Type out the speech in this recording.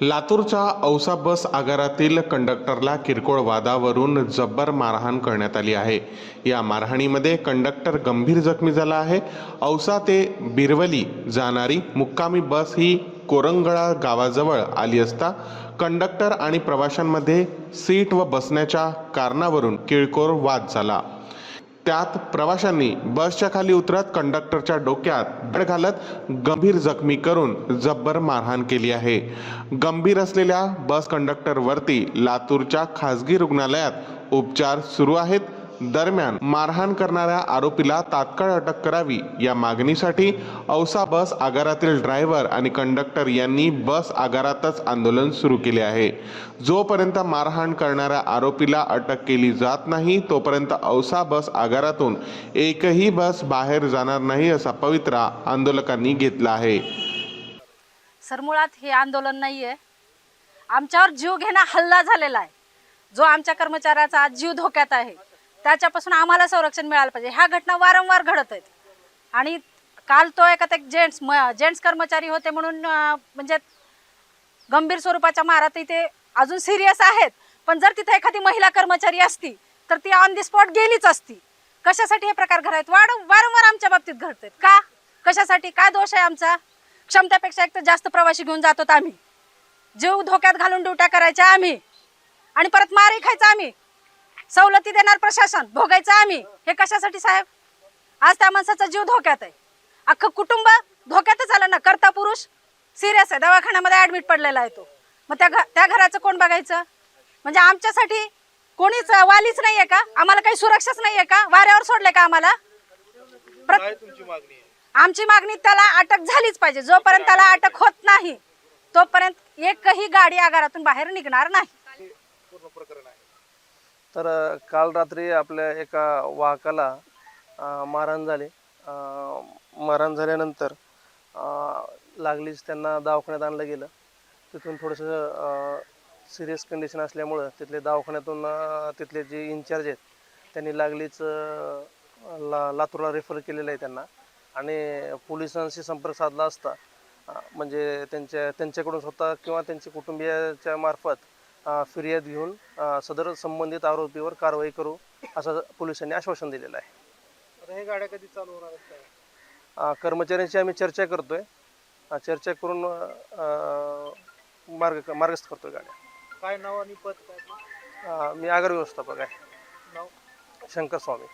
लातूरच्या औसा बस आगारातील कंडक्टरला किरकोळ वादावरून जब्बर मारहाण करण्यात आली आहे. या मारहाणीमध्ये कंडक्टर गंभीर जखमी झाला आहे. औसा ते बिरवली जाणारी मुक्कामी बस ही कोरंगळा गावाजवळ आली असता कंडक्टर आणि प्रवाशांमध्ये सीट व बसण्याच्या कारणावरून किरकोळ वाद झाला. त्यात प्रवाशांनी बसच्या खाली उतरत कंडक्टरच्या डोक्यात धड घालत गंभीर जखमी करून जब्बर मारहाण केली आहे. गंभीर असलेल्या बस कंडक्टरवरती लातूरच्या खासगी रुग्णालयात उपचार सुरू आहेत. दरम्यान मारहाण करणाऱ्या आरोपीला तात्काळ अटक करावी या मागणीसाठी औसा बस आगारातील ड्रायव्हर आणि कंडक्टर यांनी बस आगारातच आंदोलन सुरू केले आहे. जोपर्यंत मारहाण करणाऱ्या आरोपीला अटक केली जात नाही तोपर्यंत औसा बस आगारातून एकही बस बाहेर जाणार नाही असा पवित्रा आंदोलकांनी घेतला आहे. सर मुळात हे आंदोलन नाही आहे आमच्यावर जीव घेणा हल्ला झालेला आहे. जो आमच्या कर्मचाऱ्याचा आज जीव धोक्यात आहे. त्याच्यापासून आम्हाला संरक्षण मिळालं पाहिजे. ह्या घटना वारंवार घडत आहेत आणि काल तो एका ते जेंट्स म जेंट्स कर्मचारी होते म्हणून म्हणजे गंभीर स्वरूपाच्या मारात इथे अजून सिरियस आहेत. पण जर तिथे एखादी महिला कर्मचारी असती तर ती ऑन दी स्पॉट गेलीच असती. कशासाठी हे प्रकार घडत वाढ वारंवार आमच्या बाबतीत घडतात का? कशासाठी? काय दोष आहे आमचा? क्षमतेपेक्षा एक तर जास्त प्रवासी घेऊन जातो आम्ही. जीव धोक्यात घालून ड्युट्या करायच्या आम्ही. आणि परत मारही खायचा आम्ही. सवलती देणार प्रशासन. भोगायचं आम्ही. हे कशासाठी साहेब? आज त्या माणसाचा जीव धोक्यात आहे. अख्खं कुटुंब धोक्यातच आलं ना. करता पुरुष सिरियस आहे. दवाखान्यामध्ये ऍडमिट पडलेला आहे तो. मग त्या त्या घराचं कोण बघायचं? म्हणजे आमच्यासाठी कोणीच वालीच नाहीये का? आम्हाला काही सुरक्षाच नाहीये का? वाऱ्यावर सोडले का आम्हाला? आहे? आमची मागणी त्याला अटक झालीच पाहिजे. जोपर्यंत त्याला अटक होत नाही तोपर्यंत एकही गाडी आगारातून बाहेर निघणार नाही. पूर्ण प्रकरण आहे. तर काल रात्री आपल्या एका वाहकाला मारहाण झाली. मारहाण झाल्यानंतर लागलीच त्यांना दवाखान्यात आणलं गेलं. तिथून थोडंसं सिरियस कंडिशन असल्यामुळं तिथले दवाखान्यातून तिथले जे इन्चार्ज आहेत त्यांनी लागलीच ला लातूरला रेफर केलेलं आहे त्यांना. आणि पोलिसांशी संपर्क साधला असता म्हणजे त्यांच्या त्यांच्याकडून स्वतः किंवा त्यांच्या कुटुंबियाच्या मार्फत फिर्याद घेऊन सदर संबंधित आरोपीवर कारवाई करू असं पोलिसांनी आश्वासन दिलेलं आहे. आता हे गाड्या कधी चालू होणार आहेत काय? अ, कर्मचाऱ्यांशी आम्ही चर्चा करतोय. अ, चर्चा करून अ, मार्ग मार्गस्थ करतोय गाड्या. काय नाव आणि पद काय? अ, मी आगार व्यवस्थापक आहे. नाव? शंकर स्वामी.